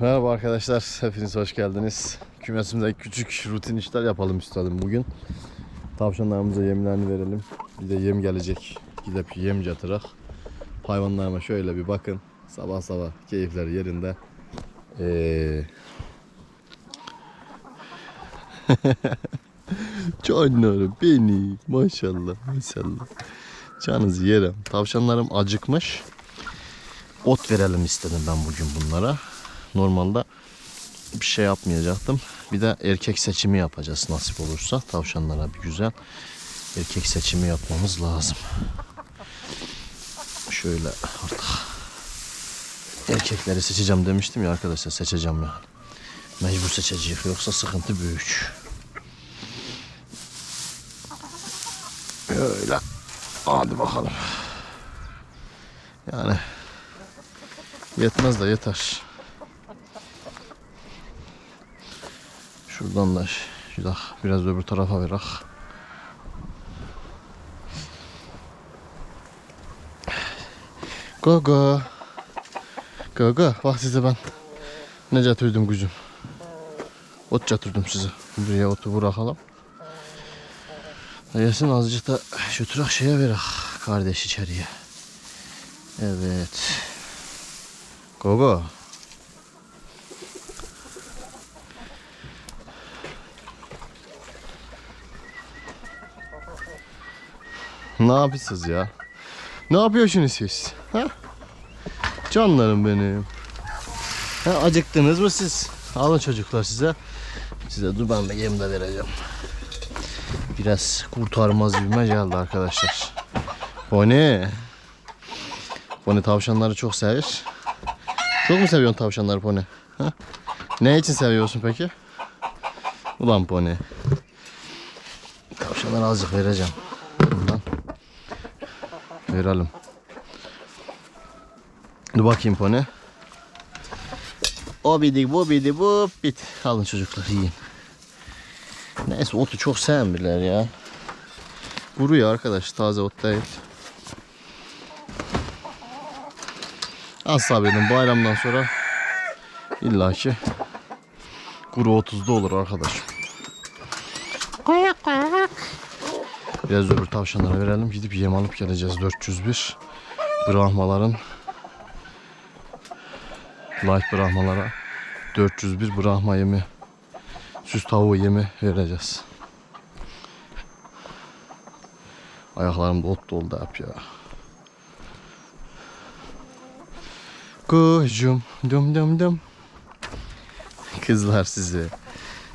Merhaba arkadaşlar, hepiniz hoş geldiniz. Kümesimde küçük rutin işler yapalım istedim bugün. Tavşanlarımıza yemlerini verelim. Bir de yem gelecek. Gidip yem yatırak. Hayvanlarıma şöyle bir bakın. Sabah sabah keyifler yerinde. Ee... Canlarım beni maşallah maşallah. Canınızı yerim. Tavşanlarım acıkmış. Ot verelim istedim ben bugün bunlara. Normalde bir şey yapmayacaktım. Bir de erkek seçimi yapacağız nasip olursa. Tavşanlara bir güzel erkek seçimi yapmamız lazım. Şöyle artık erkekleri seçeceğim demiştim ya arkadaşlar seçeceğim yani. Mecbur seçeceğiz yoksa sıkıntı büyük. Öyle. Hadi bakalım. Yani yetmez de yeter. Şuradan da şurada biraz öbür tarafa verak. Go go. Go go. Bak size ben ne getirdim gücüm. Ot getirdim size. Buraya otu bırakalım. Yesin azıcık da götürek şeye verek kardeş içeriye. Evet. Go go. Ne yapıyorsunuz ya? Ne yapıyorsunuz siz? Ha? Canlarım benim. Ha, acıktınız mı siz? Alın çocuklar size. Size dur ben de yem de vereceğim. Biraz kurtarmaz gibime geldi arkadaşlar. Pony. Pony tavşanları çok sever. Çok mu seviyorsun tavşanları Pony? Ha? Ne için seviyorsun peki? Ulan Pony. Tavşanları azıcık vereceğim. Verelim. Dur bakayım Pony. O bidi bu bidi bu bit. Alın çocuklar yiyin. Neyse otu çok sevmirler ya. Kuru ya arkadaş taze ot değil. Az sabredin bayramdan sonra illaki kuru otuzda olur arkadaş. Biraz öbür tavşanlara verelim. Gidip yem alıp geleceğiz. 401 Brahmaların Light Brahmalara 401 Brahma yemi süs tavuğu yemi vereceğiz. Ayaklarım ot doldu hep ya. Kuşum dum dum dum. Kızlar sizi.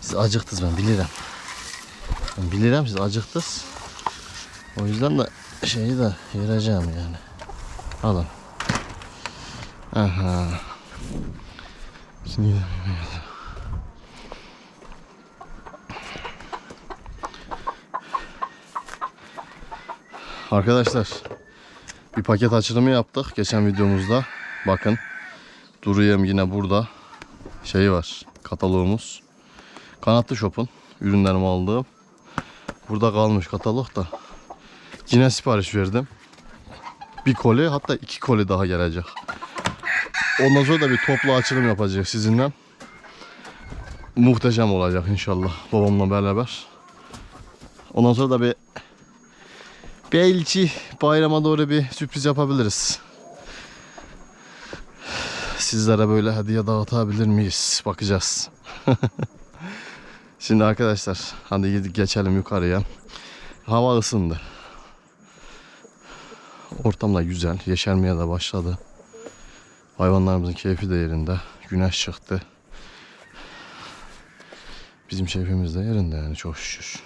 Siz acıktınız ben bilirim. Ben bilirim siz acıktınız. O yüzden de şeyi de vereceğim yani. Alın. Aha. Şimdi Arkadaşlar bir paket açılımı yaptık geçen videomuzda. Bakın Duruyem yine burada. Şey var kataloğumuz. Kanatlı Shop'un ürünlerimi aldığım. Burada kalmış katalog da. Yine sipariş verdim. Bir koli hatta iki koli daha gelecek. Ondan sonra da bir toplu açılım yapacak sizinle. Muhteşem olacak inşallah babamla beraber. Ondan sonra da bir belki bayrama doğru bir sürpriz yapabiliriz. Sizlere böyle hediye dağıtabilir miyiz? Bakacağız. Şimdi arkadaşlar hadi geçelim yukarıya. Hava ısındı. Ortam da güzel. Yeşermeye de başladı. Hayvanlarımızın keyfi de yerinde. Güneş çıktı. Bizim keyfimiz de yerinde yani çok şükür.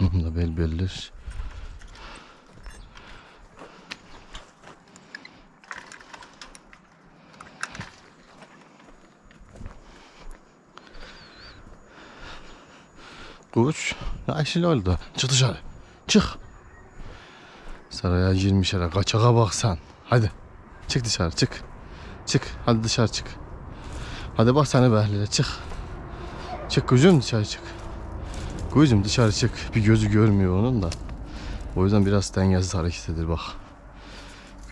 Onun da bel bellir. Kuş. Ya işin oldu. Çık dışarı. Çık. Saraya girmiş hele. Kaçağa bak sen. Hadi. Çık dışarı çık. Çık. Hadi dışarı çık. Hadi bak seni behlile çık. Çık kuzum dışarı çık. Kuzum dışarı çık. Bir gözü görmüyor onun da. O yüzden biraz dengesiz hareket edir bak.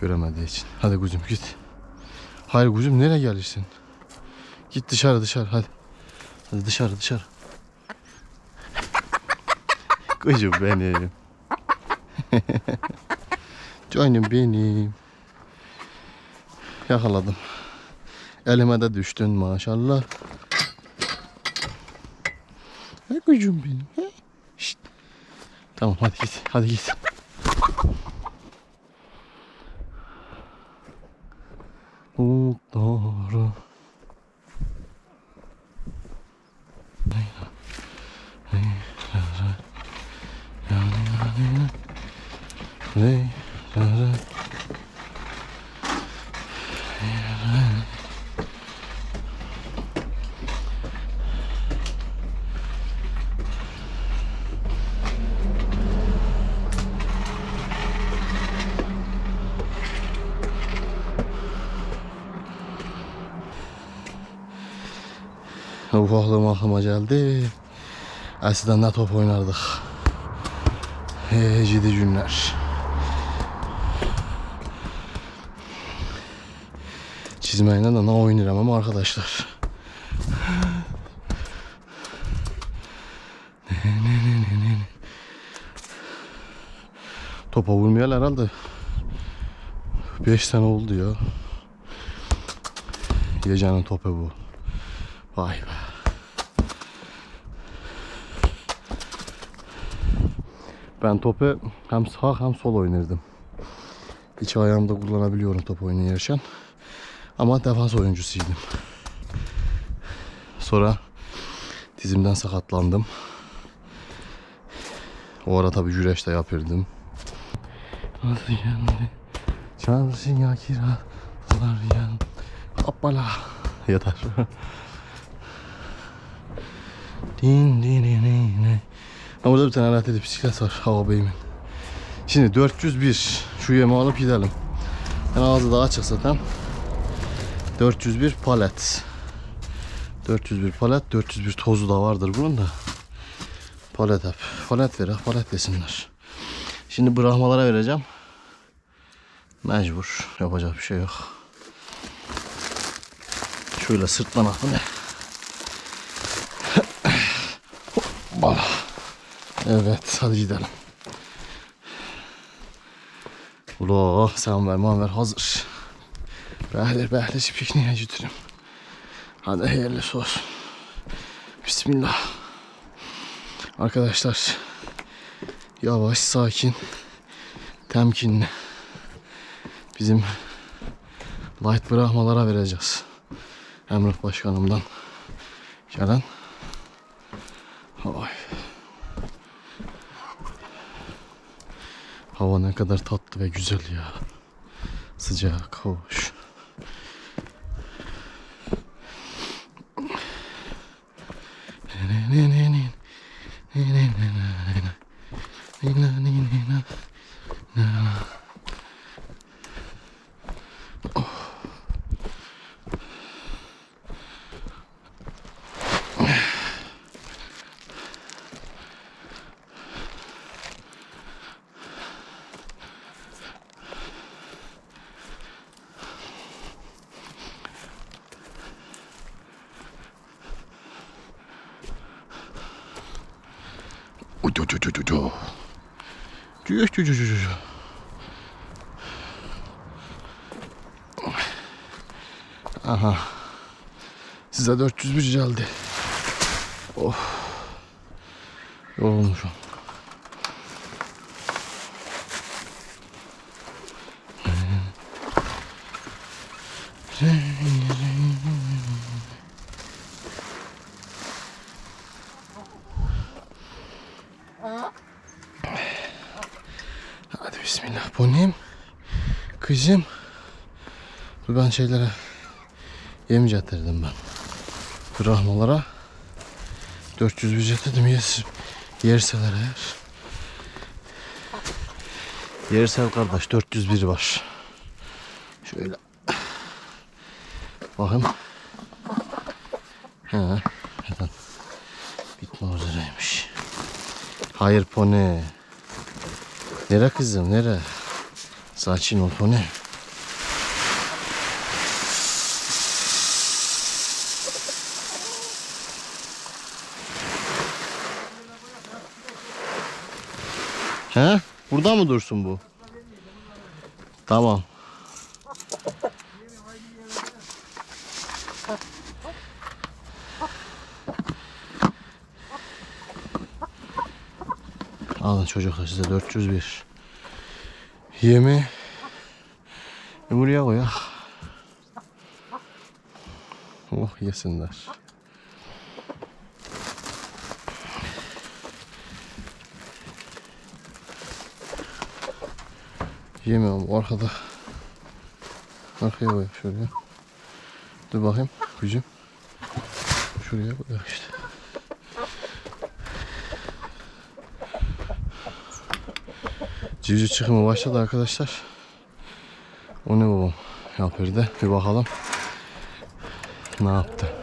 Göremediği için. Hadi kuzum git. Hayır kuzum nereye gelirsin? Git dışarı dışarı hadi. Hadi dışarı dışarı. Kuzum benim. Canım benim. Yakaladım. Elime de düştün maşallah. Hey kuzum benim. he? Şşt. Tamam hadi git. Hadi git. Hey, Ufaklığım aklıma geldi. Eskiden ne top oynardık. Hey, gidi günler. Çizmeyle de ne oynarım ama arkadaşlar. Topa vurmayalı herhalde 5 sene oldu ya. Gecenin topu bu. Vay be. Ben topu hem sağ hem sol oynardım. İki ayağımda kullanabiliyorum top oynayırken. Ama defans oyuncusuydum. Sonra dizimden sakatlandım. O ara tabii güreş de yapırdım. Nasıl yendi? Çarşıya kiralar yan. Hoppala. Yeter. din din din din. Ha burada bir tane aletli bisiklet var hava beyimin. Şimdi 401 şu yemeği alıp gidelim. Ben ağzı daha açık zaten. 401 palet. 401 palet, 401 tozu da vardır bunun da. Palet hep. Palet ver, palet desinler. Şimdi bırakmalara vereceğim. Mecbur. Yapacak bir şey yok. Şöyle sırtlan ne? Bala. Evet, hadi gidelim. Ula sen ver, man ver hazır. Behler behler pikniğe götürüm. Hadi hayırlısı olsun. Bismillah. Arkadaşlar yavaş sakin temkinli bizim light bırakmalara vereceğiz. Emrah Başkanımdan gelen Ay. Hava ne kadar tatlı ve güzel ya. Sıcak, hoş. 오, 저, 저, 저, 저, 저. Ucucucucu. Cucucucucu. Aha. Size 401 geldi. Oh. Yorulmuşum. Hadi bismillah. Ponim. Kızım. Dur ben şeylere yem getirdim ben. Rahmalara. 400 bir getirdim yer, yerseler eğer. Yersel kardeş 401 var. Şöyle. Bakın. He. Neden? Bitme üzereymiş. Hayır pony. Nere kızım nere? Sakin ol Pony. He? Burada mı dursun bu? Tamam. Alın çocuklar size 401. Yemi buraya koyak. Oh yesinler. Yemiyorum arkada. Arkaya koyak şuraya. Dur bakayım gücüm. Şuraya koyak işte. Civciv çıkımı başladı arkadaşlar. O ne babam? Yapır da bir bakalım. Ne yaptı?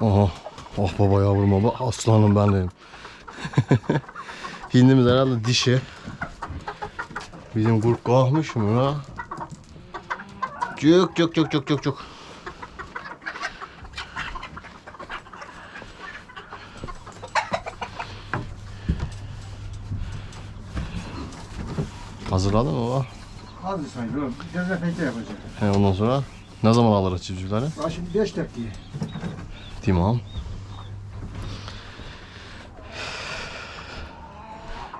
Aha. Oh baba yavrum baba. Aslanım ben dedim. Hindimiz herhalde dişi. Bizim kurt kalkmış mı ha? Cuk cuk cuk cuk cuk cuk. Hazırladın mı baba? Hadi sanki oğlum. Dezenfekte yapacak. He, ondan sonra ne zaman alırız civcivleri? Daha şimdi 5 dakika. Tamam.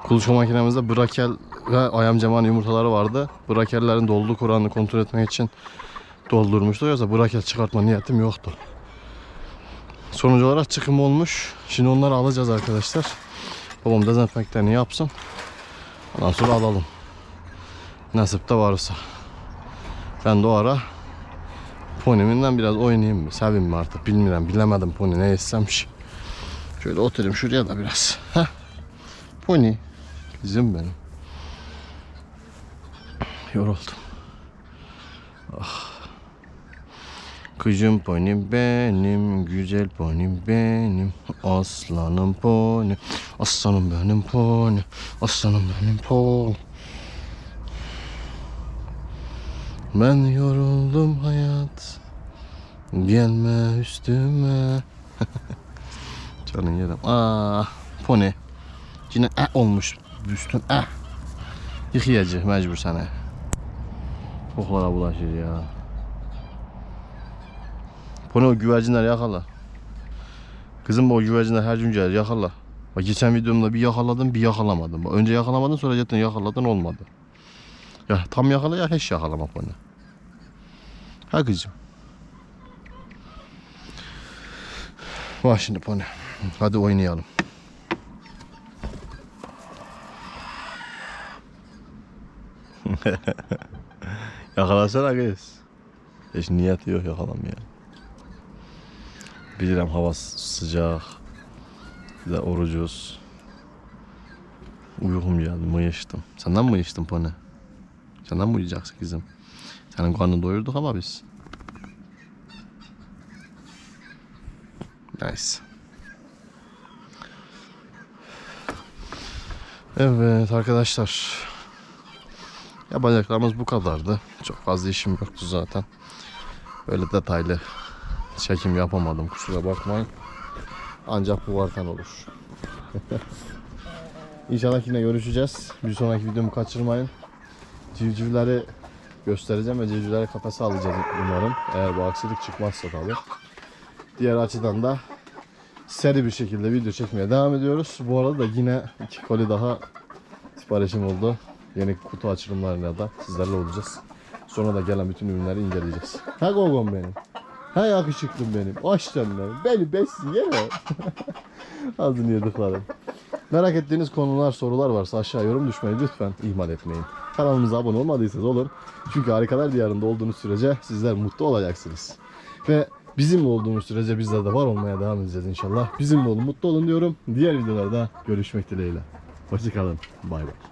Kuluçka makinemizde brakel ve ayam ceman yumurtaları vardı. Brakellerin doluluk oranını kontrol etmek için doldurmuştu. Yoksa brakel çıkartma niyetim yoktu. Sonuç olarak çıkım olmuş. Şimdi onları alacağız arkadaşlar. Babam dezenfektanı yapsın. Ondan sonra alalım. Nasip de varsa. Ben de o ara Ponimden biraz oynayayım mı? Seveyim mi artık? Bilmiyorum. Bilemedim pony ne istemiş. Şöyle oturayım şuraya da biraz. Heh. Pony. Kızım benim. Yoruldum. Ah. Kızım ponim benim, güzel ponim benim, aslanım pony, aslanım benim pony, aslanım benim pony. Ben yoruldum hayat. Gelme üstüme. Canın yerim Ah pony Yine eh olmuş üstün eh. Yıkayacak mecbur sana Koklara bulaşır ya. Pony o güvercinler yakala. Kızım o güvercinler her gün gelir yakala. Bak geçen videomda bir yakaladım bir yakalamadım. Önce yakalamadın sonra cidden yakaladın olmadı. Ya tam yakala ya hiç yakalama pony. Ha kızım. Bak şimdi pony. Hadi oynayalım. Yakalasana kız. Hiç niyet yok yakalamaya. Bilirim hava sıcak. Bir de orucuz. Uykum geldi, mıyıştım. Senden mi mıyıştın pony? Senden mi uyuyacaksın kızım? Senin karnını doyurduk ama biz. Nice. Evet arkadaşlar. Yapacaklarımız bu kadardı. Çok fazla işim yoktu zaten. Böyle detaylı çekim yapamadım kusura bakmayın. Ancak bu varken olur. İnşallah yine görüşeceğiz. Bir sonraki videomu kaçırmayın. Civcivleri göstereceğim ve civcivlere kafese alacağız umarım. Eğer bu aksilik çıkmazsa tabii. Diğer açıdan da seri bir şekilde video çekmeye devam ediyoruz. Bu arada da yine iki koli daha siparişim oldu. Yeni kutu açılımlarıyla da sizlerle olacağız. Sonra da gelen bütün ürünleri inceleyeceğiz. Ha gogom benim. Ha yakışıklım benim. Aç canlarım. Beni bessin yeme. Ağzını yedik Merak ettiğiniz konular, sorular varsa aşağı yorum düşmeyi lütfen ihmal etmeyin. Kanalımıza abone olmadıysanız olun. Çünkü harikalar diyarında olduğunuz sürece sizler mutlu olacaksınız. Ve bizimle olduğumuz sürece bizler de var olmaya devam edeceğiz inşallah. Bizimle olun, mutlu olun diyorum. Diğer videolarda görüşmek dileğiyle. Hoşçakalın. Bay bay.